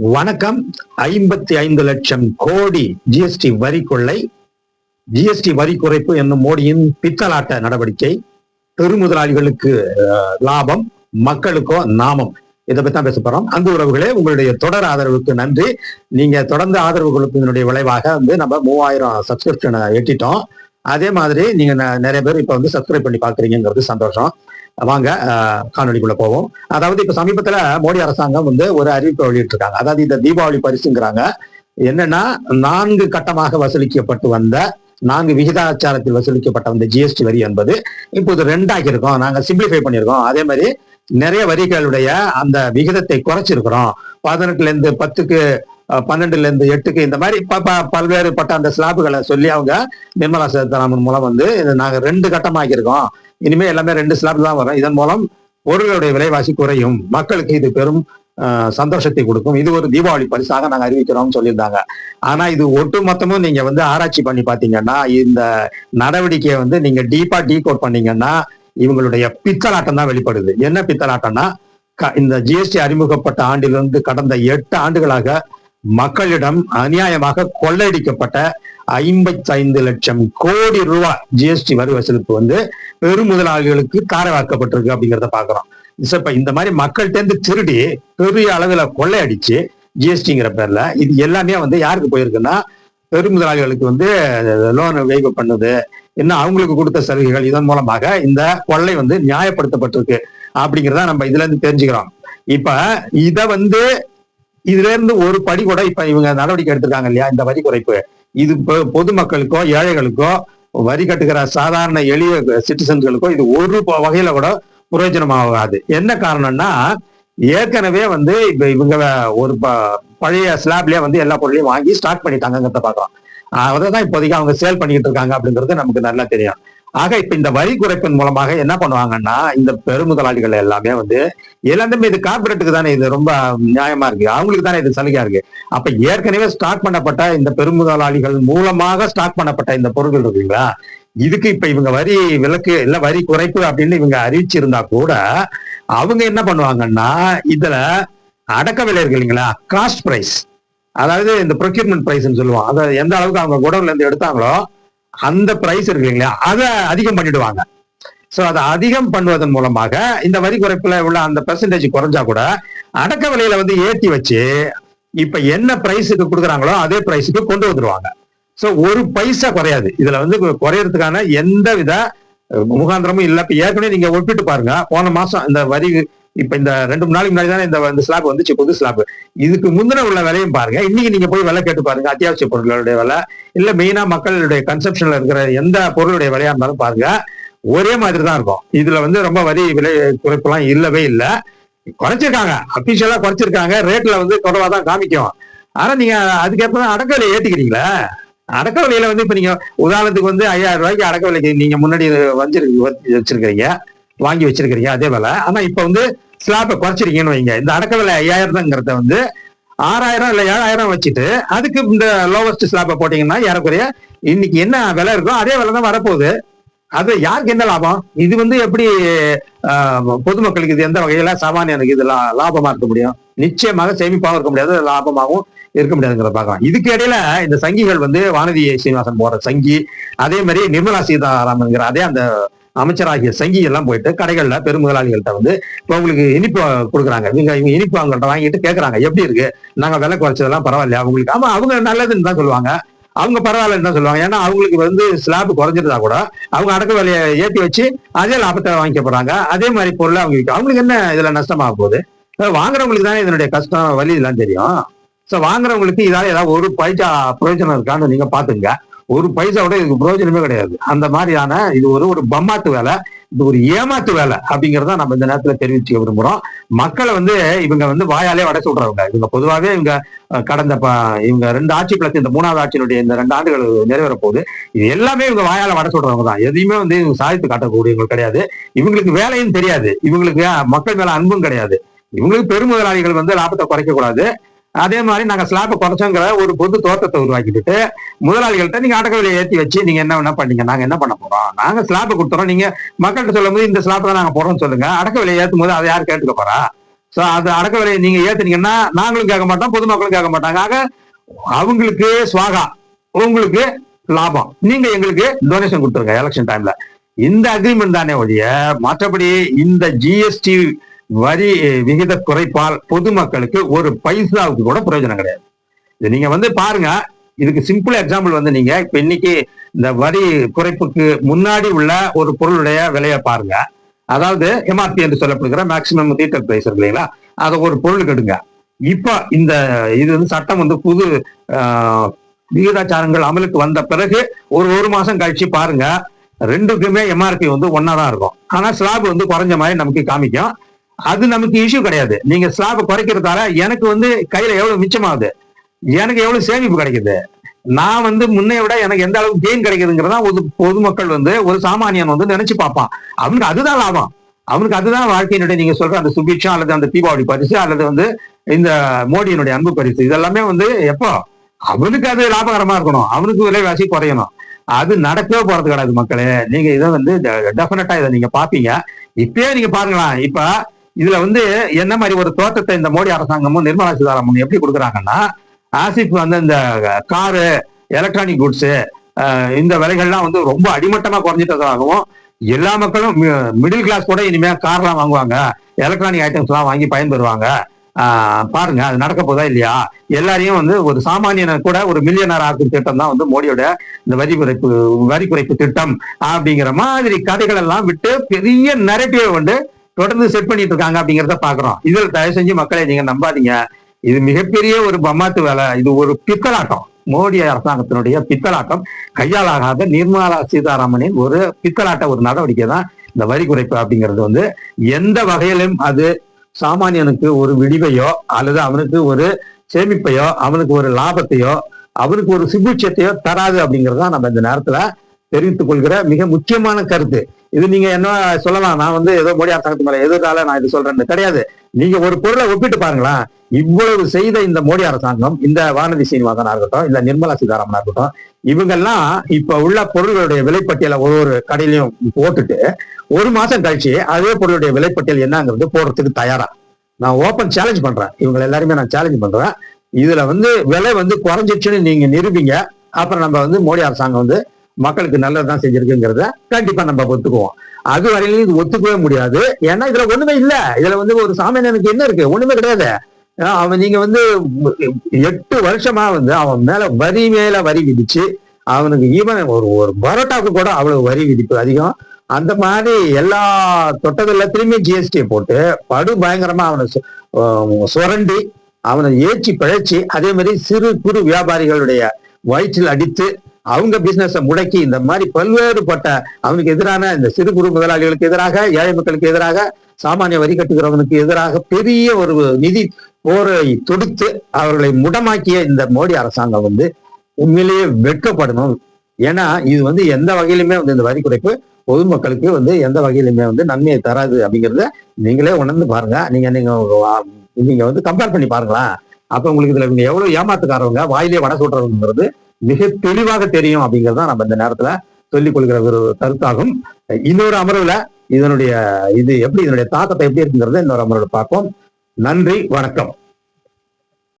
வணக்கம். ஐம்பத்தி ஐந்து லட்சம் கோடி ஜிஎஸ்டி வரி கொள்ளை. ஜிஎஸ்டி வரி குறைப்பு என்னும் மோடியின் பித்தலாட்ட நடவடிக்கை. பெருமுதலாளிகளுக்கு லாபம் மக்களுக்கோ நாமம். இதை பத்தி தான் பேச போறோம். அன்பு உறவுகளே உங்களுடைய தொடர் ஆதரவுக்கு நன்றி. நீங்க தொடர்ந்து ஆதரவு கொடுப்பதனுடைய விளைவாக வந்து நம்ம மூவாயிரம் சப்ஸ்கிரிப்ஷனை எட்டிட்டோம். அதே மாதிரி நீங்க ந- நிறைய பேர் இப்ப வந்து சப்ஸ்கிரைப் பண்ணி பாக்குறீங்கிறது சந்தோஷம். வாங்க காணொலிக்குள்ள போவோம். அதாவது இப்ப சமீபத்துல மோடி அரசாங்கம் வந்து ஒரு அறிவிப்பை வெளியிட்டிருக்காங்க. அதாவது இந்த தீபாவளி பரிசுங்கிறாங்க. என்னன்னா நான்கு கட்டமாக வசூலிக்கப்பட்டு வந்த நான்கு விகிதாச்சாரத்தில் வசூலிக்கப்பட்ட அந்த ஜிஎஸ்டி வரி என்பது இப்போது ரெண்டாக்கி இருக்கோம் நாங்க சிம்பிளிஃபை பண்ணியிருக்கோம். அதே மாதிரி நிறைய வரிகளுடைய அந்த விகிதத்தை குறைச்சிருக்கிறோம். பதினெட்டுல இருந்து பத்துக்கு பன்னெண்டுல இருந்து எட்டுக்கு இந்த மாதிரி ப- ப- பல்வேறுபட்ட அந்த ஸ்லாபுகளை சொல்லி அவங்க நிர்மலா சீதாராமன் மூலம் வந்து இதை நாங்க ரெண்டு கட்டமாக்கியிருக்கோம். இனிமே எல்லாமே ரெண்டு ஸ்லாப் தான் வரும். இதன் மூலம் பொருளுடைய விலைவாசி குறையும். மக்களுக்கு இது பெரும் சந்தோஷத்தை கொடுக்கும். இது ஒரு தீபாவளி பரிசாக நாங்க அறிவிக்கிறோம்னு சொல்லியிருந்தாங்க. ஆனா இது ஒட்டு மொத்தமும் நீங்க வந்து ஆராய்ச்சி பண்ணி பாத்தீங்கன்னா இந்த நடவடிக்கையை வந்து நீங்க டீப்பா டீ கோட் பண்ணீங்கன்னா இவங்களுடைய பித்தலாட்டம் தான் வெளிப்படுது. என்ன பித்தலாட்டம்னா க- இந்த ஜிஎஸ்டி அறிமுகப்பட்ட ஆண்டிலிருந்து கடந்த எட்டு ஆண்டுகளாக மக்களிடம் அநியாயமாக கொள்ளையடிக்கப்பட்ட ஐம்பத்தைந்து லட்சம் கோடி ரூபாய் ஜிஎஸ்டி வரி வசூலிப்பு வந்து பெருமுதலாளிகளுக்கு தாரவாக்கப்பட்டிருக்கு அப்படிங்கிறத பாக்குறோம். இப்ப இந்த மாதிரி மக்கள்கிட்ட இருந்து திருடி பெரிய அளவுல கொள்ளையடிச்சு ஜிஎஸ்டிங்கிற பேர்ல இது எல்லாமே வந்து யாருக்கு போயிருக்குன்னா பெருமுதலாளிகளுக்கு வந்து லோன் வெய்வு பண்ணுது. இன்னும் அவங்களுக்கு கொடுத்த சலுகைகள் இதன் மூலமாக இந்த கொள்ளை வந்து நியாயப்படுத்தப்பட்டிருக்கு அப்படிங்கிறத நம்ம இதுல இருந்து தெரிஞ்சுக்கிறோம். இப்ப இத வந்து இதுல இருந்து ஒரு படி கூட இப்ப இவங்க நடவடிக்கை எடுத்திருக்காங்க இல்லையா இந்த வரி குறைப்பு? இது பொதுமக்களுக்கோ ஏழைகளுக்கோ வரி கட்டுகிற சாதாரண எளிய சிட்டிசன்களுக்கோ இது ஒரு வகையில கூட பிரயோஜனமாகாது. என்ன காரணம்னா ஏற்கனவே வந்து இப்ப இவங்க ஒரு ப- பழைய ஸ்லாப்லயே வந்து எல்லா பொருளையும் வாங்கி ஸ்டார்ட் பண்ணிட்டாங்கிறத பாக்கலாம் அதைதான் இப்போதைக்கு அவங்க சேல் பண்ணிக்கிட்டு இருக்காங்க அப்படிங்கிறது நமக்கு நல்லா தெரியும். ஆக இப்ப இந்த வரி குறைப்பின் மூலமாக என்ன பண்ணுவாங்கன்னா இந்த பெருமுதலாளிகள் எல்லாமே வந்து எல்லாமே இது கார்பரேட்டுக்கு தானே இது ரொம்ப நியாயமா இருக்கு. அவங்களுக்கு தானே இது சலுகையா இருக்கு. அப்ப ஏற்கனவே ஸ்டாக் பண்ணப்பட்ட இந்த பெருமுதலாளிகள் மூலமாக ஸ்டாக் பண்ணப்பட்ட இந்த பொருட்கள் இருக்குங்களா இதுக்கு இப்ப இவங்க வரி விலக்கு இல்ல வரி குறைப்பு அப்படின்னு இவங்க அறிவிச்சிருந்தா கூட அவங்க என்ன பண்ணுவாங்கன்னா இதுல அடக்க விலை இருக்கு இல்லைங்களா? காஸ்ட் பிரைஸ் அதாவது இந்த ப்ரொக்யூர்மெண்ட் பிரைஸ்ன்னு சொல்லுவோம். அதை எந்த அளவுக்கு அவங்க குடவுல இருந்து எடுத்தாங்களோ அந்த பிரைஸ் இருக்கு இல்லைங்களா? அதை அதிகம் பண்ணிடுவாங்க. ஸோ அதை அதிகம் பண்ணுவதன் மூலமாக இந்த வரி குறைப்புல உள்ள அந்த பெர்சன்டேஜ் குறைஞ்சா கூட அடக்க விலையில வந்து ஏற்றி வச்சு இப்ப என்ன பிரைஸுக்கு கொடுக்குறாங்களோ அதே பிரைஸுக்கு கொண்டு வந்துருவாங்க. ஸோ ஒரு பைசா குறையாது. இதுல வந்து குறையறதுக்கான எந்த வித முகாந்திரமும் இல்லை. இப்போ ஏற்கனவே நீங்க ஒப்பிட்டு பாருங்க. போன மாசம் இந்த வரி இப்ப இந்த ரெண்டு மூணு நாளைக்கு முன்னாடி தானே இந்த ஸ்லாப் வந்துச்சு புது ஸ்லாப் இதுக்கு முந்தின உள்ள விலையும் பாருங்க. இன்னைக்கு நீங்க போய் விலை கேட்டு பாருங்க. அத்தியாவசிய பொருட்களுடைய விலை இல்ல மெயினா மக்களுடைய கன்சப்ஷன்ல இருக்கிற எந்த பொருளுடைய விலையா இருந்தாலும் பாருங்க ஒரே மாதிரி தான் இருக்கும். இதுல வந்து ரொம்ப வரி விலை குறைப்புலாம் இல்லவே இல்லை. குறைச்சிருக்காங்க. அபிஷியலா குறைச்சிருக்காங்க. ரேட்ல வந்து குறைவா தான் காமிக்கும். ஆனா நீங்க அதுக்கேற்ப தான் அடக்க விலையை ஏத்திக்கிறீங்களா? அடக்க விலையில வந்து இப்ப நீங்க உதாரணத்துக்கு வந்து ஐயாயிரம் ரூபாய்க்கு அடக்க விலைக்கு நீங்க முன்னாடி வஞ்சிருக்கு வச்சிருக்கிறீங்க வாங்கி வச்சிருக்கிறீங்க அதே வேலை. ஆனா இப்ப வந்து ஸ்லாப்பை குறைச்சிருக்கீங்கன்னு வைங்க. இந்த அடக்க விலை ஐயாயிரத்துங்கிறத வந்து ஆறாயிரம் இல்லை ஏழாயிரம் வச்சுட்டு அதுக்கு இந்த லோவஸ்ட் ஸ்லாப்பை போட்டீங்கன்னா ஏறக்குறைய இன்னைக்கு என்ன விலை இருக்கோ அதே விலை தான் வரப்போகுது. அது யாருக்கு என்ன லாபம்? இது வந்து எப்படி பொதுமக்களுக்கு இது எந்த வகையில சாமானியனுக்கு இது லாபமா இருக்க முடியும்? நிச்சயமாக சேமிப்பாகவும் இருக்க முடியாது லாபமாகவும் இருக்க முடியாதுங்கிற பார்க்கலாம். இதுக்கு இடையில இந்த சங்கிகள் வந்து வானதி சீனிவாசன் போற சங்கி அதே மாதிரி நிர்மலா சீதாராமன்கிற அதே அந்த அமைச்சராகிய சங்கி எல்லாம் போயிட்டு கடைகள்ல பெருமுதலாளிகள்கிட்ட வந்து இப்போ உங்களுக்கு இனிப்பு கொடுக்குறாங்க. இவங்க இவங்க இனிப்பு அவங்கள்ட்ட வாங்கிட்டு கேட்கறாங்க எப்படி இருக்கு? நாங்க விலை குறைச்சதெல்லாம் பரவாயில்லையா? அவங்களுக்கு ஆமா அவங்க நல்லதுன்னு தான் சொல்லுவாங்க. அவங்க பரவாயில்லன்னு தான் சொல்லுவாங்க. ஏன்னா அவங்களுக்கு வந்து ஸ்லாப் குறைஞ்சிருந்தா கூட அவங்க அடக்க விலையை ஏற்றி வச்சு அதே லாபத்தை வாங்கிக்க போறாங்க அதே மாதிரி பொருளை அவங்க விற்க- அவங்களுக்கு என்ன இதுல நஷ்டமாக போகுது? வாங்குறவங்களுக்கு தானே இதனுடைய கஷ்டம் வலி இதெல்லாம் தெரியும். ஸோ வாங்குறவங்களுக்கு இதால ஏதாவது ஒரு பைசா பிரயோஜனம் இருக்கான்னு நீங்க பாத்துங்க ஒரு பைசாவோட இதுக்கு பிரயோஜனமே கிடையாது. அந்த மாதிரியான இது ஒரு ஒரு பம்மாத்து வேலை இது ஒரு ஏமாத்து வேலை அப்படிங்கறத நம்ம இந்த நேரத்துல தெரிவிச்சுக்க விரும்புறோம். மக்களை வந்து இவங்க வந்து வாயாலே வடை சொல்றவங்க. இவங்க பொதுவாகவே இவங்க கடந்த இவங்க ரெண்டு ஆட்சி பிளஸ் இந்த மூணாவது ஆட்சியினுடைய இந்த ரெண்டு ஆண்டுகள் நிறைவேற போகுது இது எல்லாமே இவங்க வாயால வடை சொல்றவங்க தான். எதையுமே வந்து இவங்க சாதித்து காட்டக்கூடியவங்க கிடையாது. இவங்களுக்கு வேலையும் தெரியாது. இவங்களுக்கு மக்கள் மேல அன்பும் கிடையாது. இவங்களுக்கு பெருமுதலாளிகள் வந்து லாபத்தை குறைக்க கூடாது அதே மாதிரி நாங்க ஸ்லாப்பை குறைச்சோங்கிற ஒரு பொது தோட்டத்தை உருவாக்கிட்டு முதலாளிகள்கிட்ட நீங்க அடக்க விலையை ஏற்றி வச்சு நீங்க என்ன வேணா பண்ணீங்க. நாங்க என்ன பண்ண போறோம்? நாங்க ஸ்லாப்பை கொடுத்துறோம். நீங்க மக்கள்கிட்ட சொல்லும் போது இந்த ஸ்லாப்பை தான் நாங்க போறோம்னு சொல்லுங்க. அடக்க விலையை ஏற்றும் போது அதை யார் கேட்டுக்க போறா? சோ அது அடக்க விலையை நீங்க ஏத்துனீங்கன்னா நாங்களும் கேட்க மாட்டோம் பொதுமக்களும் கேட்க மாட்டாங்க. ஆக அவங்களுக்கு சுவாகா உங்களுக்கு லாபம். நீங்க எங்களுக்கு டொனேஷன் கொடுத்துருங்க எலெக்ஷன் டைம்ல இந்த அக்ரிமெண்ட் தானே ஒழிய மற்றபடி இந்த ஜிஎஸ்டி வரி விகித குறைப்பால் பொதுமக்களுக்கு ஒரு பைசாவுக்கு கூட பிரயோஜனம் கிடையாது. இது நீங்க வந்து பாருங்க இதுக்கு சிம்பிள் எக்ஸாம்பிள் வந்து நீங்க இப்ப இன்னைக்கு இந்த வரி குறைப்புக்கு முன்னாடி உள்ள ஒரு பொருளுடைய விலையை பாருங்க. அதாவது எம்ஆர்பி என்று சொல்லப்படுகிற மேக்சிமம் ரீட்டல் பிரைஸ் இருக்கு இல்லைங்களா? அதை ஒரு பொருளுக்கு எடுங்க. இப்ப இந்த இது வந்து சட்டம் வந்து புது விகிதாச்சாரங்கள் அமலுக்கு வந்த பிறகு ஒரு ஒரு மாசம் கழிச்சு பாருங்க ரெண்டுக்குமே எம்ஆர்பி வந்து ஒன்னா தான் இருக்கும். ஆனா ஸ்லாப் வந்து குறைஞ்ச மாதிரி நமக்கு காமிக்கும். அது நமக்கு இஷ்யூ கிடையாது. நீங்க ஸ்லாபை குறைக்கிறதால எனக்கு வந்து கையில எவ்வளவு மிச்சமாகுது? எனக்கு எவ்வளவு சேமிப்பு கிடைக்குது? நான் வந்து முன்னைய விட எனக்கு எந்த அளவுக்கு கெயின் கிடைக்குதுங்கிறதா ஒரு பொதுமக்கள் வந்து ஒரு சாமானியன் வந்து நினைச்சு பார்ப்பான். அவனுக்கு அதுதான் லாபம். அவனுக்கு அதுதான் வாழ்க்கையினுடைய நீங்க சொல்ற அந்த சுபிட்சம் அல்லது அந்த தீபாவளி பரிசு அல்லது வந்து இந்த மோடியினுடைய அன்பு பரிசு. இதெல்லாமே வந்து எப்போ? அவனுக்கு அது லாபகரமா இருக்கணும். அவனுக்கு விலைவாசி குறையணும். அது நடக்கவே போறது கிடையாது மக்களே. நீங்க இதை வந்து டெஃபினட்டா இதை நீங்க பாப்பீங்க இப்பயே நீங்க பாருங்களேன். இப்ப இதுல வந்து என்ன மாதிரி ஒரு தோட்டத்தை இந்த மோடி அரசாங்கமும் நிர்மலா சீதாராமன் எப்படி கொடுக்குறாங்கன்னா ஆசிப் வந்து இந்த காரு எலக்ட்ரானிக் குட்ஸ் இந்த விலைகள்லாம் வந்து ரொம்ப அடிமட்டமா குறைஞ்சிட்டதாகவும் எல்லா மக்களும் மிடில் கிளாஸ் கூட இனிமே கார்லாம் வாங்குவாங்க. எலக்ட்ரானிக் ஐட்டம்ஸ் எல்லாம் வாங்கி பயன்பெறுவாங்க. பாருங்க அது நடக்க போதா இல்லையா? எல்லாரையும் வந்து ஒரு சாமானியனை கூட ஒரு மில்லியனர் ஆக்கும் திட்டம் தான் வந்து மோடியோட இந்த வரி குறைப்பு வரி குறைப்பு திட்டம் அப்படிங்கிற மாதிரி கதைகள் எல்லாம் விட்டு பெரிய நெரட்டிவ் வந்து தொடர்ந்து செட் பண்ணிட்டு இருக்காங்க அப்படிங்கிறத பாக்குறோம். இதில் தயவு செஞ்சு மக்களை நீங்க நம்பாதீங்க. இது மிகப்பெரிய ஒரு பம்மாத்து வேலை. இது ஒரு பித்தலாட்டம். மோடி அரசாங்கத்தினுடைய பித்தலாட்டம். கையாலாகாத நிர்மலா சீதாராமனின் ஒரு பித்தலாட்ட ஒரு நடவடிக்கை தான் இந்த வரி குறைப்பு அப்படிங்கிறது வந்து. எந்த வகையிலும் அது சாமானியனுக்கு ஒரு விடிவையோ அல்லது அவனுக்கு ஒரு சேமிப்பையோ அவனுக்கு ஒரு லாபத்தையோ அவனுக்கு ஒரு சுபிட்சத்தையோ தராது அப்படிங்கறத நம்ம இந்த நேரத்துல தெரிவித்துக் கொள்கிற மிக முக்கியமான கருத்து. இது நீங்க என்ன சொல்லலாம்? நான் வந்து ஏதோ மோடி அரசாங்கத்து மேல எதிர்த்தால நான் இது சொல்றேன்னு கிடையாது. நீங்க ஒரு பொருளை ஒப்பிட்டு பாருங்களேன் இவ்வளவு செய்த இந்த மோடி அரசாங்கம் இந்த வானதி சீனிவாசனா இருக்கட்டும் இல்ல நிர்மலா சீதாராமனா இருக்கட்டும் இவங்கெல்லாம் இப்ப உள்ள பொருள்களுடைய விலைப்பட்டியலை ஒரு ஒரு கடையிலையும் போட்டுட்டு ஒரு மாசம் கழிச்சு அதே பொருளுடைய விலைப்பட்டியல் என்னங்கிறது போடுறதுக்கு தயாரா? நான் ஓப்பன் சேலஞ்ச் பண்றேன். இவங்க எல்லாருமே நான் சேலஞ்ச் பண்றேன். இதுல வந்து விலை வந்து குறைஞ்சிச்சுன்னு நீங்க நிரூபிங்க. அப்புறம் நம்ம வந்து மோடி அரசாங்கம் வந்து மக்களுக்கு நல்லதுதான் செஞ்சிருக்குங்கிறத கண்டிப்பா நம்ம ஒத்துக்குவோம். அது வரையிலும் இது ஒத்துக்கவே முடியாது. ஏன்னா இதுல ஒண்ணுமே இல்ல. இதுல வந்து ஒரு சாமானியனுக்கு என்ன இருக்கு? ஒண்ணுமே கிடையாது. அவன் நீங்க வந்து எட்டு வருஷமா வந்து அவன் மேல வரி மேல வரி விதிச்சு அவனுக்கு ஈவன் ஒரு ஒரு பரோட்டாவுக்கு கூட அவ்வளவு வரி விதிப்பு அதிகம். அந்த மாதிரி எல்லா தொட்டது திரும்பி ஜிஎஸ்டி போட்டு படு பயங்கரமா அவனை சு- சுரண்டி அவனை ஏச்சி பிழைச்சி அதே மாதிரி சிறு குறு வியாபாரிகளுடைய வயிற்றில் அடித்து அவங்க பிசினஸை முடக்கி இந்த மாதிரி பல்வேறுபட்ட அவனுக்கு எதிரான இந்த சிறு குறு முதலாளிகளுக்கு எதிராக ஏழை மக்களுக்கு எதிராக சாமானிய வரி கட்டுகிறவனுக்கு எதிராக பெரிய ஒரு நிதி போரை தொடுத்து அவர்களை முடமாக்கிய இந்த மோடி அரசாங்கம் வந்து உண்மையிலேயே வெட்கப்படணும். ஏன்னா இது வந்து எந்த வகையிலுமே வந்து இந்த வரி குறைப்பு பொதுமக்களுக்கு வந்து எந்த வகையிலுமே வந்து நன்மையை தராது அப்படிங்கிறத நீங்களே உணர்ந்து பாருங்க. நீங்க நீங்க நீங்க வந்து கம்பேர் பண்ணி பாருங்களா அப்ப உங்களுக்கு இதுல இவங்க எவ்வளவு ஏமாத்துக்காரவங்க வாயிலே வடை சொல்றவங்கிறது மிக தெளிவாக தெரியும் அப்படிங்கறத நம்ம இந்த நேரத்துல சொல்லிக் கொள்கிற ஒரு கருத்தாகும். இன்னொரு அமர்வுல இதனுடைய இது எப்படி இதனுடைய தாக்கத்தை எப்படி இருக்குங்கிறத இன்னொரு அமர்வுல பார்ப்போம். நன்றி வணக்கம்.